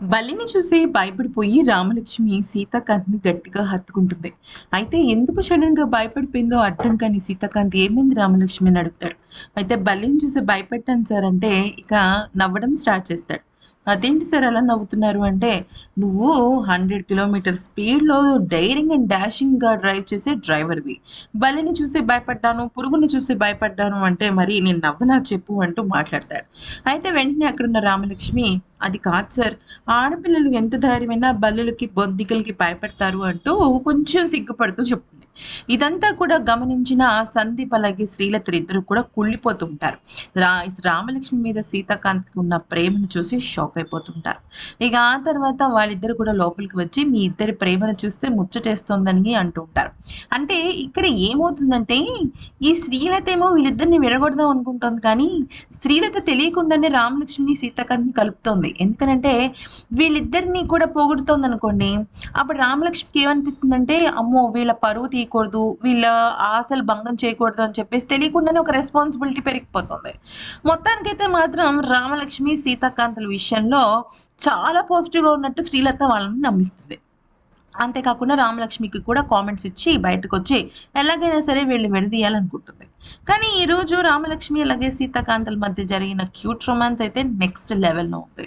బలిని చూసి భయపడిపోయి రామలక్ష్మి సీతాకాంత్ని గట్టిగా హత్తుకుంటుంది. అయితే ఎందుకు సడన్గా భయపడిపోయిందో అర్థం కాని సీతాకాంత్ ఏమైంది రామలక్ష్మి అని అడుగుతాడు. అయితే బలిని చూసి భయపెట్టాను సార్ అంటే ఇక నవ్వడం స్టార్ట్ చేస్తాడు. అదేంటి సార్ అలా నవ్వుతున్నారు అంటే నువ్వు హండ్రెడ్ కిలోమీటర్ స్పీడ్లో డైరింగ్ అండ్ డాషింగ్గా డ్రైవ్ చేసే డ్రైవర్వి. బలిని చూసి భయపడ్డాను పురుగుని చూసి భయపడ్డాను అంటే మరి నేను నవ్వనా చెప్పు అంటూ మాట్లాడతాడు. అయితే వెంటనే అక్కడున్న రామలక్ష్మి అది కాదు సార్. ఆడపిల్లలు ఎంత ధైర్యమైనా బల్లులకి బొద్దికలకి భయపడతారు అంటూ కొంచెం సిగ్గుపడుతూ చెప్తుంది. ఇదంతా కూడా గమనించిన సందీప్ అలాగే శ్రీలత ఇద్దరు కూడా కుళ్ళిపోతుంటారు. రా రామలక్ష్మి మీద సీతాకాంత్కి ఉన్న ప్రేమను చూసి షాక్ అయిపోతుంటారు. ఇక ఆ తర్వాత వాళ్ళిద్దరు కూడా లోపలికి వచ్చి మీ ఇద్దరి ప్రేమను చూస్తే ముచ్చటేస్తోందని అంటుంటారు అంటే ఇక్కడ ఏమవుతుందంటే ఈ శ్రీలత ఏమో వీళ్ళిద్దరిని విడగొడదాం అనుకుంటుంది కానీ శ్రీలత తెలియకుండానే రామలక్ష్మిని సీతాకాంత్ని కలుపుతోంది. ఎందుకనంటే వీళ్ళిద్దరిని కూడా పోగొడుతోంది అనుకోండి అప్పుడు రామలక్ష్మికి ఏమనిపిస్తుందంటే అమ్మో వీళ్ళ పరువు తీయకూడదు వీళ్ళ ఆశలు భంగం చేయకూడదు అని చెప్పేసి తెలియకుండానే ఒక రెస్పాన్సిబిలిటీ పెరిగిపోతుంది. మొత్తానికైతే మాత్రం రామలక్ష్మి సీతాకాంతుల విషయంలో చాలా పాజిటివ్గా ఉన్నట్టు శ్రీలత వాళ్ళని నమ్మిస్తుంది. అంతేకాకుండా రామలక్ష్మికి కూడా కామెంట్స్ ఇచ్చి బయటకు వచ్చి ఎలాగైనా సరే వీళ్ళు విడదీయాలనుకుంటుంది. కానీ ఈరోజు రామలక్ష్మి అలాగే సీతాకాంతల మధ్య జరిగిన క్యూట్ రొమాన్స్ అయితే నెక్స్ట్ లెవెల్లో ఉంది.